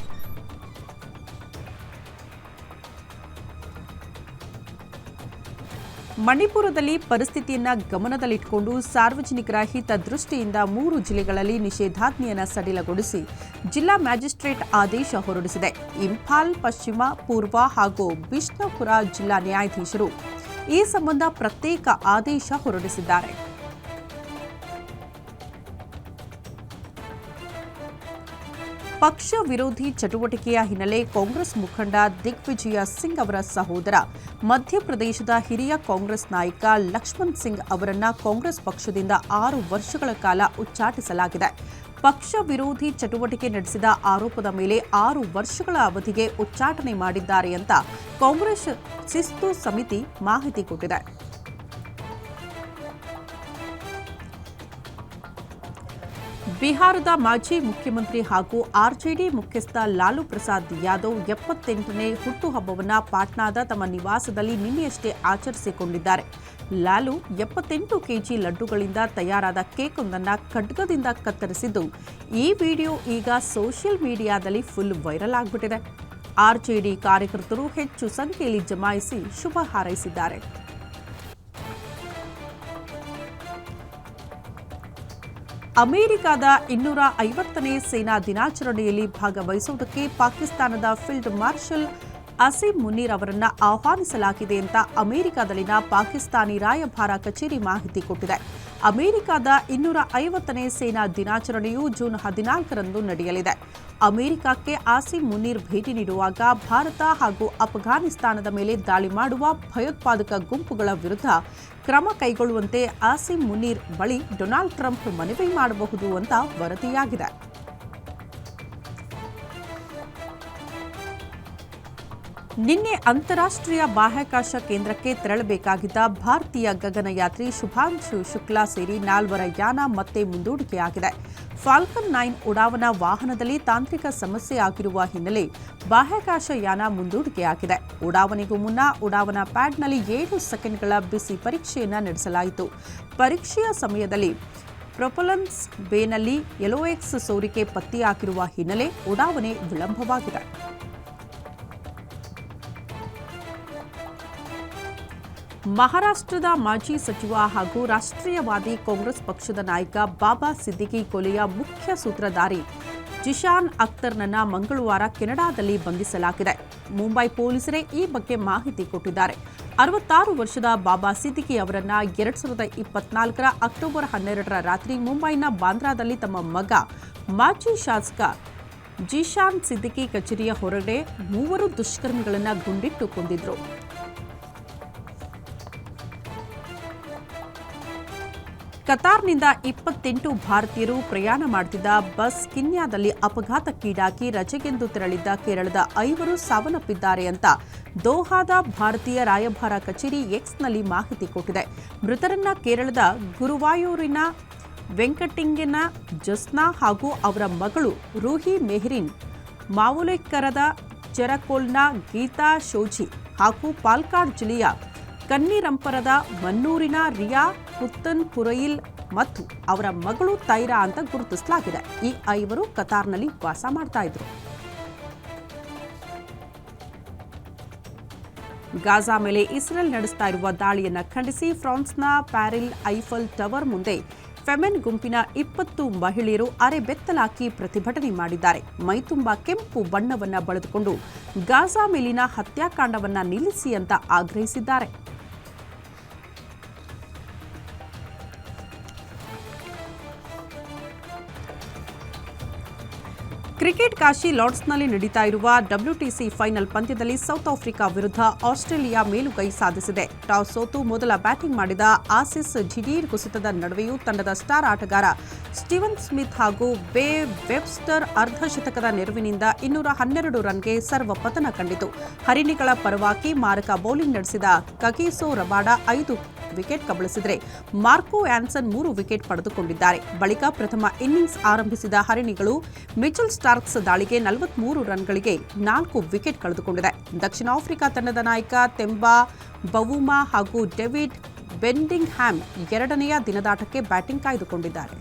ಮಣಿಪುರದಲ್ಲಿ ಪರಿಸ್ಥಿತಿಯನ್ನ ಗಮನದಲ್ಲಿಟ್ಟುಕೊಂಡು ಸಾರ್ವಜನಿಕರ ಹಿತದೃಷ್ಟಿಯಿಂದ ಮೂರು ಜಿಲ್ಲೆಗಳಲ್ಲಿ ನಿಷೇಧಾಜ್ಞೆಯನ್ನು ಸಡಿಲಗೊಳಿಸಿ ಜಿಲ್ಲಾ ಮ್ಯಾಜಿಸ್ಟ್ರೇಟ್ ಆದೇಶ ಹೊರಡಿಸಿದೆ. ಇಂಫಾಲ್, ಪಶ್ಚಿಮ, ಪೂರ್ವ ಹಾಗೂ ಬಿಷ್ಣುಪುರ ಜಿಲ್ಲಾ ನ್ಯಾಯಾಧೀಶರು ಈ ಸಂಬಂಧ ಪ್ರತ್ಯೇಕ ಆದೇಶ ಹೊರಡಿಸಿದ್ದಾರೆ. ಪಕ್ಷ ವಿರೋಧಿ ಚಟುವಟಿಕೆಯ ಹಿನ್ನೆಲೆ ಕಾಂಗ್ರೆಸ್ ಮುಖಂಡ ದಿಗ್ವಿಜಯ ಸಿಂಗ್ ಅವರ ಸಹೋದರ, ಮಧ್ಯಪ್ರದೇಶದ ಹಿರಿಯ ಕಾಂಗ್ರೆಸ್ ನಾಯಕ ಲಕ್ಷ್ಮಣ್ ಸಿಂಗ್ ಅವರನ್ನ ಕಾಂಗ್ರೆಸ್ ಪಕ್ಷದಿಂದ ಆರು ವರ್ಷಗಳ ಕಾಲ ಉಚ್ಚಾಟಿಸಲಾಗಿದೆ. ಪಕ್ಷ ವಿರೋಧಿ ಚಟುವಟಿಕೆ ನಡೆಸಿದ ಆರೋಪದ ಮೇಲೆ ಆರು ವರ್ಷಗಳ ಅವಧಿಗೆ ಉಚ್ಚಾಟನೆ ಮಾಡಿದ್ದಾರೆ ಅಂತ ಕಾಂಗ್ರೆಸ್ ಶಿಸ್ತು ಸಮಿತಿ ಮಾಹಿತಿ ಕೊಟ್ಟಿದೆ. ಬಿಹಾರದ ಮಾಜಿ ಮುಖ್ಯಮಂತ್ರಿ ಹಾಗೂ ಆರ್ಜೆಡಿ ಮುಖ್ಯಸ್ಥ ಲಾಲು ಪ್ರಸಾದ್ ಯಾದವ್ ಎಪ್ಪತ್ತೆಂಟನೇ ಹುಟ್ಟುಹಬ್ಬವನ್ನು ಪಾಟ್ನಾದ ತಮ್ಮ ನಿವಾಸದಲ್ಲಿ ನಿನ್ನೆಯಷ್ಟೇ ಆಚರಿಸಿಕೊಂಡಿದ್ದಾರೆ. ಲಾಲು ಎಪ್ಪತ್ತೆಂಟು ಕೆಜಿ ಲಡ್ಡುಗಳಿಂದ ತಯಾರಾದ ಕೇಕ್ ಒಂದನ್ನು ಖಡ್ಗದಿಂದ ಕತ್ತರಿಸಿದ್ದು, ಈ ವಿಡಿಯೋ ಈಗ ಸೋಷಿಯಲ್ ಮೀಡಿಯಾದಲ್ಲಿ ಫುಲ್ ವೈರಲ್ ಆಗಿಬಿಟ್ಟಿದೆ. ಆರ್ಜೆಡಿ ಕಾರ್ಯಕರ್ತರು ಹೆಚ್ಚು ಸಂಖ್ಯೆಯಲ್ಲಿ ಜಮಾಯಿಸಿ ಶುಭ ಹಾರೈಸಿದ್ದಾರೆ. ಅಮೆರಿಕದ ಇನ್ನೂರ ಐವತ್ತನೇ ಸೇನಾ ದಿನಾಚರಣೆಯಲ್ಲಿ ಭಾಗವಹಿಸುವುದಕ್ಕೆ ಪಾಕಿಸ್ತಾನದ ಫೀಲ್ಡ್ ಮಾರ್ಷಲ್ ಅಸೀಂ ಮುನೀರ್ ಅವರನ್ನು ಆಹ್ವಾನಿಸಲಾಗಿದೆ ಅಂತ ಅಮೆರಿಕದಲ್ಲಿನ ಪಾಕಿಸ್ತಾನಿ ರಾಯಭಾರ ಕಚೇರಿ ಮಾಹಿತಿ ಕೊಟ್ಟಿದೆ. ಅಮೆರಿಕದ ಇನ್ನೂರ ಐವತ್ತನೇ ಸೇನಾ ದಿನಾಚರಣೆಯು ಜೂನ್ ಹದಿನಾಲ್ಕರಂದು ನಡೆಯಲಿದೆ. ಅಮೆರಿಕಕ್ಕೆ ಆಸಿಮ್ ಮುನೀರ್ ಭೇಟಿ ನೀಡುವಾಗ ಭಾರತ ಹಾಗೂ ಅಫ್ಘಾನಿಸ್ತಾನದ ಮೇಲೆ ದಾಳಿ ಮಾಡುವ ಭಯೋತ್ಪಾದಕ ಗುಂಪುಗಳ ವಿರುದ್ಧ ಕ್ರಮ ಕೈಗೊಳ್ಳುವಂತೆ ಆಸಿಂ ಮುನೀರ್ ಬಳಿ ಡೊನಾಲ್ಡ್ ಟ್ರಂಪ್ ಮನವಿ ಮಾಡಬಹುದು ಅಂತ ವರದಿಯಾಗಿದೆ. ನಿನ್ನೆ ಅಂತಾರಾಷ್ಟ್ರೀಯ ಬಾಹ್ಯಾಕಾಶ ಕೇಂದ್ರಕ್ಕೆ ತೆರಳಬೇಕಾಗಿದ್ದ ಭಾರತೀಯ ಗಗನಯಾತ್ರಿ ಶುಭಾಂಶು ಶುಕ್ಲಾ ಸೇರಿ ನಾಲ್ವರ ಯಾನ ಮತ್ತೆ ಮುಂದೂಡಿಕೆಯಾಗಿದೆ. ಫಾಲ್ಕನ್ ನೈನ್ ಉಡಾವಣಾ ವಾಹನದಲ್ಲಿ ತಾಂತ್ರಿಕ ಸಮಸ್ಯೆ ಆಗಿರುವ ಹಿನ್ನೆಲೆ ಬಾಹ್ಯಾಕಾಶ ಯಾನ ಮುಂದೂಡಿಕೆಯಾಗಿದೆ ಉಡಾವಣೆಗೂ ಮುನ್ನ ಉಡಾವಣಾ ಪ್ಯಾಡ್ನಲ್ಲಿ ಏಳು ಸೆಕೆಂಡ್ಗಳ ಬಿಸಿ ಪರೀಕ್ಷೆಯನ್ನು ನಡೆಸಲಾಯಿತು. ಪರೀಕ್ಷೆಯ ಸಮಯದಲ್ಲಿ ಪ್ರೊಪಲನ್ಸ್ ಬೇನಲ್ಲಿ ಎಲೋಎಕ್ಸ್ ಸೋರಿಕೆ ಪತ್ತೆಯಾಗಿರುವ ಹಿನ್ನೆಲೆ ಉಡಾವಣೆ ವಿಳಂಬವಾಗಿದೆ. ಮಹಾರಾಷ್ಟ್ರದ ಮಾಜಿ ಸಚಿವ ಹಾಗೂ ರಾಷ್ಟ್ರೀಯವಾದಿ ಕಾಂಗ್ರೆಸ್ ಪಕ್ಷದ ನಾಯಕ ಬಾಬಾ ಸಿದ್ದಿಕಿ ಕೊಲೆಯ ಮುಖ್ಯ ಸೂತ್ರಧಾರಿ ಜಿಶಾನ್ ಅಖ್ತರ್ನನ್ನ ಮಂಗಳವಾರ ಕೆನಡಾದಲ್ಲಿ ಬಂಧಿಸಲಾಗಿದೆ. ಮುಂಬೈ ಪೊಲೀಸರೇ ಈ ಬಗ್ಗೆ ಮಾಹಿತಿ ಕೊಟ್ಟಿದ್ದಾರೆ. ಅರವತ್ತಾರು ವರ್ಷದ ಬಾಬಾ ಸಿದ್ದಿಕಿ ಅವರನ್ನ ಎರಡ್ ಸಾವಿರದ ಇಪ್ಪತ್ನಾಲ್ಕರ ಅಕ್ಟೋಬರ್ ಹನ್ನೆರಡರ ರಾತ್ರಿ ಮುಂಬೈನ ಬಾಂದ್ರಾದಲ್ಲಿ ತಮ್ಮ ಮಗ, ಮಾಜಿ ಶಾಸಕ ಜಿಶಾನ್ ಸಿದ್ದಿಕಿ ಕಚೇರಿಯ ಹೊರಗಡೆ ಮೂವರು ದುಷ್ಕರ್ಮಿಗಳನ್ನು ಗುಂಡಿಟ್ಟು ಕೊಂದಿದ್ರು. ಕತಾರ್ನಿಂದ ಇಪ್ಪತ್ತೆಂಟು ಭಾರತೀಯರು ಪ್ರಯಾಣ ಮಾಡುತ್ತಿದ್ದ ಬಸ್ ಕಿನ್ಯಾದಲ್ಲಿ ಅಪಘಾತಕ್ಕೀಡಾಗಿ ರಜೆಗೆಂದು ತೆರಳಿದ್ದ ಕೇರಳದ ಐವರು ಸಾವನ್ನಪ್ಪಿದ್ದಾರೆ ಅಂತ ದೋಹಾದ ಭಾರತೀಯ ರಾಯಭಾರ ಕಚೇರಿ ಎಕ್ಸ್ನಲ್ಲಿ ಮಾಹಿತಿ ಕೊಟ್ಟಿದೆ. ಮೃತರನ್ನ ಕೇರಳದ ಗುರುವಾಯೂರಿನ ವೆಂಕಟಿಂಗನ ಜಸ್ನಾ ಹಾಗೂ ಅವರ ಮಗಳು ರೂಹಿ ಮೆಹರಿನ್, ಮಾವುಲೇಕರದ ಚೆರಕೋಲ್ನ ಗೀತಾ ಶೋಜಿ ಹಾಗೂ ಪಾಲ್ಕಾಡ್ ಜಿಲ್ಲೆಯ ಕನ್ನಿರಂಪರದ ಮನ್ನೂರಿನ ರಿಯಾ ಪುತ್ತನ್ ಪುರೈಲ್ ಮತ್ತು ಅವರ ಮಗಳು ತೈರಾ ಅಂತ ಗುರುತಿಸಲಾಗಿದೆ. ಈ ಐವರು ಕತಾರ್ನಲ್ಲಿ ವಾಸ ಮಾಡ್ತಾ ಇದ್ರು. ಗಾಜಾ ಮೇಲೆ ಇಸ್ರೇಲ್ ನಡೆಸ್ತಾ ಇರುವ ದಾಳಿಯನ್ನು ಖಂಡಿಸಿ ಫ್ರಾನ್ಸ್ನ ಪ್ಯಾರಿಲ್ ಐಫಲ್ ಟವರ್ ಮುಂದೆ ಫೆಮೆನ್ ಗುಂಪಿನ ಇಪ್ಪತ್ತು ಮಹಿಳೆಯರು ಅರೆ ಬೆತ್ತಲಾಕಿ ಪ್ರತಿಭಟನೆ ಮಾಡಿದ್ದಾರೆ. ಮೈತುಂಬ ಕೆಂಪು ಬಣ್ಣವನ್ನ ಬಳಿದುಕೊಂಡು ಗಾಜಾ ಮೇಲಿನ ಹತ್ಯಾಕಾಂಡವನ್ನ ನಿಲ್ಲಿಸಿ ಅಂತ ಆಗ್ರಹಿಸಿದ್ದಾರೆ. ಕ್ರಿಕೆಟ್ ಕಾಶಿ ಲಾರ್ಡ್ಸ್ನಲ್ಲಿ ನಡೀತಾ ಇರುವ ಡಬ್ಲ್ಯೂಟಿಸಿ ಫೈನಲ್ ಪಂದ್ಯದಲ್ಲಿ ಸೌತ್ ಆಫ್ರಿಕಾ ವಿರುದ್ಧ ಆಸ್ಟ್ರೇಲಿಯಾ ಮೇಲುಗೈ ಸಾಧಿಸಿದೆ. ಟಾಸ್ ಸೋತು ಮೊದಲ ಬ್ಯಾಟಿಂಗ್ ಮಾಡಿದ ಆಸಿಸ್ ಜಿಡೀರ್ ಕುಸಿತದ ನಡುವೆಯೂ ತಂಡದ ಸ್ಟಾರ್ ಆಟಗಾರ ಸ್ಟೀವನ್ ಸ್ಮಿತ್ ಹಾಗೂ ಬೇ ವೆಬ್ಸ್ಟರ್ ಅರ್ಧಶತಕದ ನೆರವಿನಿಂದ ಇನ್ನೂರ ಹನ್ನೆರಡು ರನ್ಗೆ ಸರ್ವ ಪತನ ಕಂಡಿತು. ಹರಿಣಿಗಳ ಪರವಾಗಿ ಮಾರಕ ಬೌಲಿಂಗ್ ನಡೆಸಿದ ಕಗೀಸೋ ರಬಾಡ ಐದು ವಿಕೆಟ್ ಕಬಳಿಸಿದರೆ ಮಾರ್ಕೋ ಆನ್ಸನ್ ಮೂರು ವಿಕೆಟ್ ಪಡೆದುಕೊಂಡಿದ್ದಾರೆ. ಬಳಿಕ ಪ್ರಥಮ ಇನ್ನಿಂಗ್ಸ್ ಆರಂಭಿಸಿದ ಹರಿಣಿಗಳು ಮಿಚಲ್ ಸ್ಟಾರ್ಕ್ಸ್ ದಾಳಿಗೆ ನಲವತ್ಮೂರು ರನ್ಗಳಿಗೆ ನಾಲ್ಕು ವಿಕೆಟ್ ಕಳೆದುಕೊಂಡಿದೆ. ದಕ್ಷಿಣ ಆಫ್ರಿಕಾ ತಂಡದ ನಾಯಕ ತೆಂಬಾ ಬವುಮಾ ಹಾಗೂ ಡೆವಿಡ್ ಬೆಂಡಿಂಗ್ ಹ್ಯಾಮ್ ಎರಡನೆಯ ದಿನದಾಟಕ್ಕೆ ಬ್ಯಾಟಿಂಗ್ ಕಾಯ್ದುಕೊಂಡಿದ್ದಾರೆ.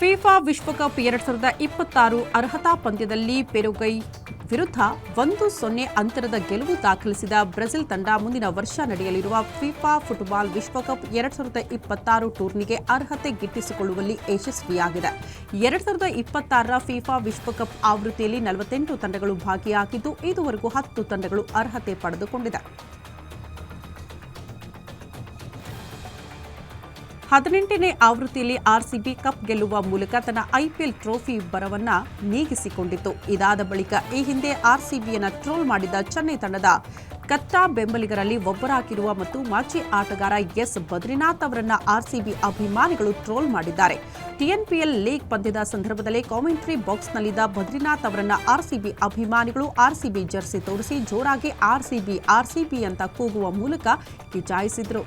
ಫಿಫಾ ವಿಶ್ವಕಪ್ ಎರಡ್ ಸಾವಿರದ ಇಪ್ಪತ್ತಾರು ಅರ್ಹತಾ ಪಂದ್ಯದಲ್ಲಿ ಪೆರುಗೈ ವಿರುದ್ಧ ಒಂದು ಸೊನ್ನೆ ಅಂತರದ ಗೆಲುವು ದಾಖಲಿಸಿದ ಬ್ರೆಜಿಲ್ ತಂಡ ಮುಂದಿನ ವರ್ಷ ನಡೆಯಲಿರುವ ಫಿಫಾ ಫುಟ್ಬಾಲ್ ವಿಶ್ವಕಪ್ ಎರಡ್ ಸಾವಿರದ ಇಪ್ಪತ್ತಾರು ಟೂರ್ನಿಗೆ ಅರ್ಹತೆ ಗಿಟ್ಟಿಸಿಕೊಳ್ಳುವಲ್ಲಿ ಯಶಸ್ವಿಯಾಗಿದೆ. ಎರಡ್ ಸಾವಿರದ ಇಪ್ಪತ್ತಾರರ ಫಿಫಾ ವಿಶ್ವಕಪ್ ಆವೃತ್ತಿಯಲ್ಲಿ ನಲವತ್ತೆಂಟು ತಂಡಗಳು ಭಾಗಿಯಾಗಿದ್ದು, ಇದುವರೆಗೂ ಹತ್ತು ತಂಡಗಳು ಅರ್ಹತೆ ಪಡೆದುಕೊಂಡಿದೆ. ಹದಿನೆಂಟನೇ ಆವೃತ್ತಿಯಲ್ಲಿ ಆರ್ಸಿಬಿ ಕಪ್ ಗೆಲ್ಲುವ ಮೂಲಕ ತನ್ನ ಐಪಿಎಲ್ ಟ್ರೋಫಿ ಬರವನ್ನ ನೀಗಿಸಿಕೊಂಡಿತ್ತು ಇದಾದ ಬಳಿಕ ಈ ಹಿಂದೆ ಆರ್ಸಿಬಿಯನ್ನು ಟ್ರೋಲ್ ಮಾಡಿದ ಚೆನ್ನೈ ತಂಡದ ಕತ್ತಾ ಬೆಂಬಲಿಗರಲ್ಲಿ ಒಬ್ಬರಾಗಿರುವ ಮತ್ತು ಮಾಜಿ ಆಟಗಾರ ಎಸ್. ಬದ್ರಿನಾಥ್ ಅವರನ್ನ ಆರ್ಸಿಬಿ ಅಭಿಮಾನಿಗಳು ಟ್ರೋಲ್ ಮಾಡಿದ್ದಾರೆ. ಟಿಎನ್ಪಿಎಲ್ ಲೀಗ್ ಪಂದ್ಯದ ಸಂದರ್ಭದಲ್ಲಿ ಕಾಮೆಂಟ್ರಿ ಬಾಕ್ಸ್ನಲ್ಲಿದ್ದ ಬದ್ರಿನಾಥ್ ಅವರನ್ನ ಆರ್ಸಿಬಿ ಅಭಿಮಾನಿಗಳು ಆರ್ಸಿಬಿ ಜರ್ಸಿ ತೋರಿಸಿ ಜೋರಾಗಿ ಆರ್ಸಿಬಿ ಆರ್ಸಿಬಿ ಅಂತ ಕೂಗುವ ಮೂಲಕ ಕಿಚಾಯಿಸಿದ್ರು.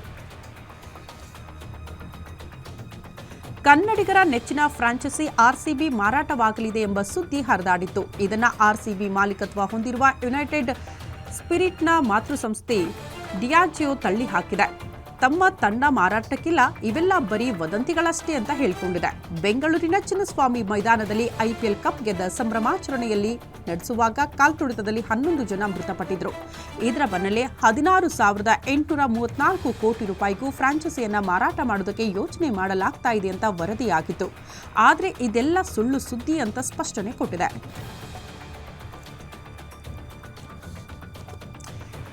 ಕನ್ನಡಿಗರ ನೆಚ್ಚಿನ ಫ್ರಾಂಚೈಸಿ ಆರ್ಸಿಬಿ ಮಾರಾಟವಾಗಲಿದೆ ಎಂಬ ಸುದ್ದಿ ಹರಿದಾಡಿತ್ತು. ಇದನ್ನು ಆರ್ಸಿಬಿ ಮಾಲೀಕತ್ವ ಹೊಂದಿರುವ ಯುನೈಟೆಡ್ ಸ್ಪಿರಿಟ್ನ ಮಾತೃಸಂಸ್ಥೆ ಡಿಯಾಜಿಯೋ ತಳ್ಳಿ ಹಾಕಿದೆ ತಮ್ಮ ತಂಡ ಮಾರಾಟಕ್ಕಿಲ್ಲ, ಇವೆಲ್ಲ ಬರೀ ವದಂತಿಗಳಷ್ಟೇ ಅಂತ ಹೇಳಿಕೊಂಡಿದೆ. ಬೆಂಗಳೂರಿನ ಚಿನ್ನಸ್ವಾಮಿ ಮೈದಾನದಲ್ಲಿ ಐಪಿಎಲ್ ಕಪ್ ಗೆದ್ದ ಸಂಭ್ರಮಾಚರಣೆಯಲ್ಲಿ ನಡೆಸುವಾಗ ಕಾಲ್ತುಳಿತದಲ್ಲಿ ಹನ್ನೊಂದು ಜನ ಮೃತಪಟ್ಟಿದ್ರು. ಇದರ ಬೆನ್ನಲ್ಲೇ ಹದಿನಾರು ಸಾವಿರದ ಎಂಟುನೂರ ಮೂವತ್ನಾಲ್ಕು ಕೋಟಿ ರೂಪಾಯಿಗೂ ಫ್ರಾಂಚೈಸಿಯನ್ನ ಮಾರಾಟ ಮಾಡೋದಕ್ಕೆ ಯೋಚನೆ ಮಾಡಲಾಗ್ತಾ ಇದೆ ಅಂತ ವರದಿಯಾಗಿತ್ತು. ಆದರೆ ಇದೆಲ್ಲ ಸುಳ್ಳು ಸುದ್ದಿ ಅಂತ ಸ್ಪಷ್ಟನೆ ಕೊಟ್ಟಿದೆ.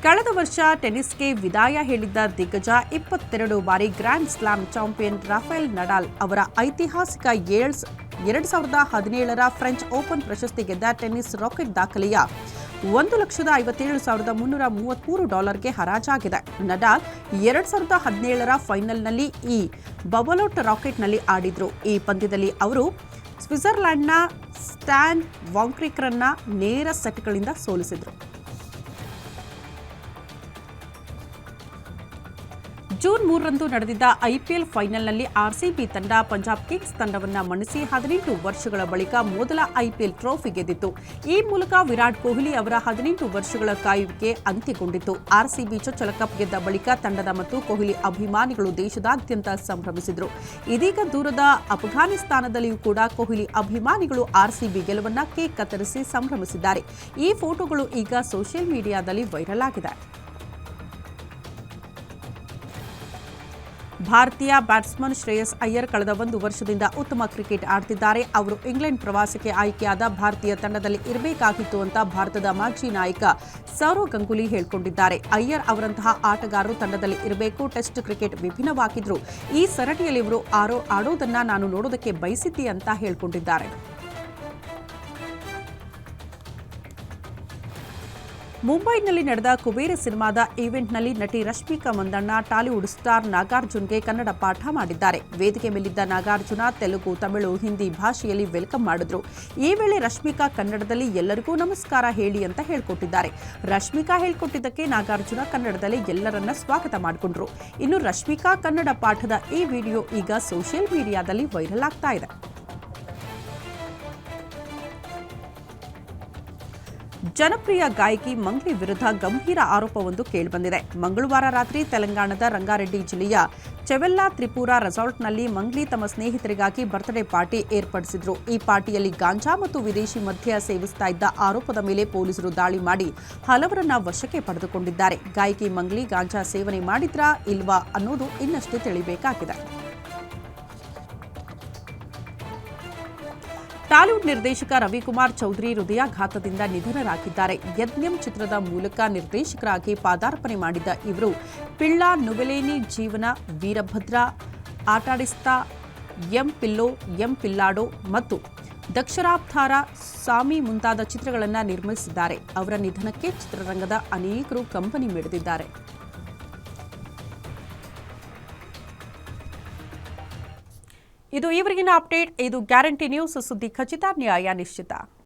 ಕಳೆದ ವರ್ಷ ಟೆನಿಸ್ಗೆ ವಿದಾಯ ಹೇಳಿದ್ದ ದಿಗ್ಗಜ ಇಪ್ಪತ್ತೆರಡು ಬಾರಿ grand slam champion Rafael Nadal ಅವರ ಐತಿಹಾಸಿಕ ಏಳ್ಸ್ ಎರಡು ಸಾವಿರದ ಹದಿನೇಳರ ಫ್ರೆಂಚ್ ಓಪನ್ ಪ್ರಶಸ್ತಿ ಗೆದ್ದ ಟೆನ್ನಿಸ್ ರಾಕೆಟ್ ದಾಖಲೆಯ ಒಂದು ಲಕ್ಷದ ಐವತ್ತೇಳು ಸಾವಿರದ ಮುನ್ನೂರ ಮೂವತ್ತ್ಮೂರು ಡಾಲರ್ಗೆ ಹರಾಜಾಗಿದೆ. ನಡಾಲ್ ಎರಡು ಸಾವಿರದ ಹದಿನೇಳರ ಫೈನಲ್ನಲ್ಲಿ ಈ ಬಬಲೋಟ್ ರಾಕೆಟ್ನಲ್ಲಿ ಆಡಿದ್ರು. ಈ ಪಂದ್ಯದಲ್ಲಿ ಅವರು ಸ್ವಿಟ್ಜರ್ಲ್ಯಾಂಡ್ನ ಸ್ಟ್ಯಾನ್ ವಾಂಕ್ರಿಕ್ರನ್ನ ನೇರ ಸೆಟ್ಗಳಿಂದ ಸೋಲಿಸಿದ್ರು. ಜೂನ್ ಮೂರರಂದು ನಡೆದಿದ್ದ ಐಪಿಎಲ್ ಫೈನಲ್ನಲ್ಲಿ ಆರ್ಸಿಬಿ ತಂಡ ಪಂಜಾಬ್ ಕಿಂಗ್ಸ್ ತಂಡವನ್ನು ಮಣಿಸಿ ಹದಿನೆಂಟು ವರ್ಷಗಳ ಬಳಿಕ ಮೊದಲ ಐಪಿಎಲ್ ಟ್ರೋಫಿ ಗೆದ್ದಿತ್ತು. ಈ ಮೂಲಕ ವಿರಾಟ್ ಕೊಹ್ಲಿ ಅವರ ಹದಿನೆಂಟು ವರ್ಷಗಳ ಕಾಯುವಿಕೆ ಅಂತ್ಯಗೊಂಡಿತು ಆರ್ಸಿಬಿ ಚೊಚ್ಚಲ ಕಪ್ ಗೆದ್ದ ಬಳಿಕ ತಂಡದ ಮತ್ತು ಕೊಹ್ಲಿ ಅಭಿಮಾನಿಗಳು ದೇಶದಾದ್ಯಂತ ಸಂಭ್ರಮಿಸಿದರು. ಇದೀಗ ದೂರದ ಅಫ್ಘಾನಿಸ್ತಾನದಲ್ಲಿಯೂ ಕೂಡ ಕೊಹ್ಲಿ ಅಭಿಮಾನಿಗಳು ಆರ್ಸಿಬಿ ಗೆಲುವನ್ನ ಕೇಕ್ ಕತ್ತರಿಸಿ ಸಂಭ್ರಮಿಸಿದ್ದಾರೆ. ಈ ಫೋಟೋಗಳು ಈಗ ಸೋಷಿಯಲ್ ಮೀಡಿಯಾದಲ್ಲಿ ವೈರಲ್ ಆಗಿದೆ. ಭಾರತೀಯ ಬ್ಯಾಟ್ಸ್ಮನ್ ಶ್ರೇಯಸ್ ಅಯ್ಯರ್ ಕಳೆದ ಒಂದು ವರ್ಷದಿಂದ ಉತ್ತಮ ಕ್ರಿಕೆಟ್ ಆಡ್ತಿದ್ದಾರೆ. ಅವರು ಇಂಗ್ಲೆಂಡ್ ಪ್ರವಾಸಕ್ಕೆ ಆಯ್ಕೆಯಾದ ಭಾರತೀಯ ತಂಡದಲ್ಲಿ ಇರಬೇಕಾಗಿತ್ತು ಅಂತ ಭಾರತದ ಮಾಜಿ ನಾಯಕ ಸೌರವ್ ಗಂಗೂಲಿ ಹೇಳಿಕೊಂಡಿದ್ದಾರೆ. ಅಯ್ಯರ್ ಅವರಂತಹ ಆಟಗಾರರು ತಂಡದಲ್ಲಿ ಇರಬೇಕು, ಟೆಸ್ಟ್ ಕ್ರಿಕೆಟ್ ವಿಭಿನ್ನವಾಗಿದ್ರು ಈ ಸರಣಿಯಲ್ಲಿ ಇವರು ಆರೋ ಆಡೋದನ್ನ ನಾನು ನೋಡೋದಕ್ಕೆ ಬಯಸಿದ್ದೆ ಅಂತ ಹೇಳಿಕೊಂಡಿದ್ದಾರೆ. ಮುಂಬೈನಲ್ಲಿ ನಡೆದ ಕುಬೇರ ಸಿನಿಮಾದ ಈವೆಂಟ್ನಲ್ಲಿ ನಟಿ ರಶ್ಮಿಕಾ ಮಂದಣ್ಣ, ಟಾಲಿವುಡ್ ಸ್ಟಾರ್ ನಾಗಾರ್ಜುನ್ಗೆ ಕನ್ನಡ ಪಾಠ ಮಾಡಿದ್ದಾರೆ. ವೇದಿಕೆ ಮೇಲಿದ್ದ ನಾಗಾರ್ಜುನ ತೆಲುಗು, ತಮಿಳು, ಹಿಂದಿ ಭಾಷೆಯಲ್ಲಿ ವೆಲ್ಕಮ್ ಮಾಡಿದ್ರು. ಈ ವೇಳೆ ರಶ್ಮಿಕಾ ಕನ್ನಡದಲ್ಲಿ ಎಲ್ಲರಿಗೂ ನಮಸ್ಕಾರ ಹೇಳಿ ಅಂತ ಹೇಳ್ಕೊಟ್ಟಿದ್ದಾರೆ. ರಶ್ಮಿಕಾ ಹೇಳ್ಕೊಟ್ಟಿದ್ದಕ್ಕೆ ನಾಗಾರ್ಜುನ ಕನ್ನಡದಲ್ಲಿ ಎಲ್ಲರನ್ನ ಸ್ವಾಗತ ಮಾಡಿಕೊಂಡ್ರು. ಇನ್ನು ರಶ್ಮಿಕಾ ಕನ್ನಡ ಪಾಠದ ಈ ವಿಡಿಯೋ ಈಗ ಸೋಷಿಯಲ್ ಮೀಡಿಯಾದಲ್ಲಿ ವೈರಲ್ ಆಗ್ತಾ ಇದೆ. ಜನಪ್ರಿಯ ಗಾಯಕಿ ಮಂಗ್ಲಿ ವಿರುದ್ಧ ಗಂಭೀರ ಆರೋಪವೊಂದು ಕೇಳಿಬಂದಿದೆ. ಮಂಗಳವಾರ ರಾತ್ರಿ ತೆಲಂಗಾಣದ ರಂಗಾರೆಡ್ಡಿ ಜಿಲ್ಲೆಯ ಚೆವೆಲ್ಲಾ ತ್ರಿಪುರಾ ರೆಸಾರ್ಟ್ನಲ್ಲಿ ಮಂಗ್ಲಿ ತಮ್ಮ ಸ್ನೇಹಿತರಿಗಾಗಿ ಬರ್ತ್ಡೇ ಪಾರ್ಟಿ ಏರ್ಪಡಿಸಿದ್ರು. ಈ ಪಾರ್ಟಿಯಲ್ಲಿ ಗಾಂಜಾ ಮತ್ತು ವಿದೇಶಿ ಮದ್ಯ ಸೇವಿಸ್ತಾ ಇದ್ದ ಆರೋಪದ ಮೇಲೆ ಪೊಲೀಸರು ದಾಳಿ ಮಾಡಿ ಹಲವರನ್ನ ವಶಕ್ಕೆ ಪಡೆದುಕೊಂಡಿದ್ದಾರೆ. ಗಾಯಕಿ ಮಂಗ್ಲಿ ಗಾಂಜಾ ಸೇವನೆ ಮಾಡಿದ್ರಾ ಇಲ್ವಾ ಅನ್ನೋದು ಇನ್ನಷ್ಟು ತಿಳಿಬೇಕಾಗಿದೆ. ಟಾಲಿವುಡ್ ನಿರ್ದೇಶಕ ರವಿಕುಮಾರ್ ಚೌಧರಿ ಹೃದಯಾಘಾತದಿಂದ ನಿಧನರಾಗಿದ್ದಾರೆ. ಯಜ್ಞಂ ಚಿತ್ರದ ಮೂಲಕ ನಿರ್ದೇಶಕರಾಗಿ ಪಾದಾರ್ಪಣೆ ಮಾಡಿದ್ದ ಇವರು ಪಿಳ್ಳ, ನುವೆಲೇನಿ, ಜೀವನ, ವೀರಭದ್ರ, ಆಟಾಡಿಸ್ತಾ, ಎಂ ಪಿಲ್ಲೋ, ಎಂ ಪಿಲ್ಲಾಡೋ ಮತ್ತು ದಕ್ಷರಾಬ್ಧಾರ ಸ್ವಾಮಿ ಮುಂತಾದ ಚಿತ್ರಗಳನ್ನು ನಿರ್ಮಿಸಿದ್ದಾರೆ. ಅವರ ನಿಧನಕ್ಕೆ ಚಿತ್ರರಂಗದ ಅನೇಕರು ಕಂಪನಿ ಮಿಡಿದಿದ್ದಾರೆ. ಇದು ಈವರೆಗಿನ ಅಪ್ಡೇಟ್. ಇದು ಗ್ಯಾರಂಟಿ ನ್ಯೂಸ್ ಸುದ್ದಿ ಖಚಿತ ನ್ಯಾಯ ನಿಶ್ಚಿತ.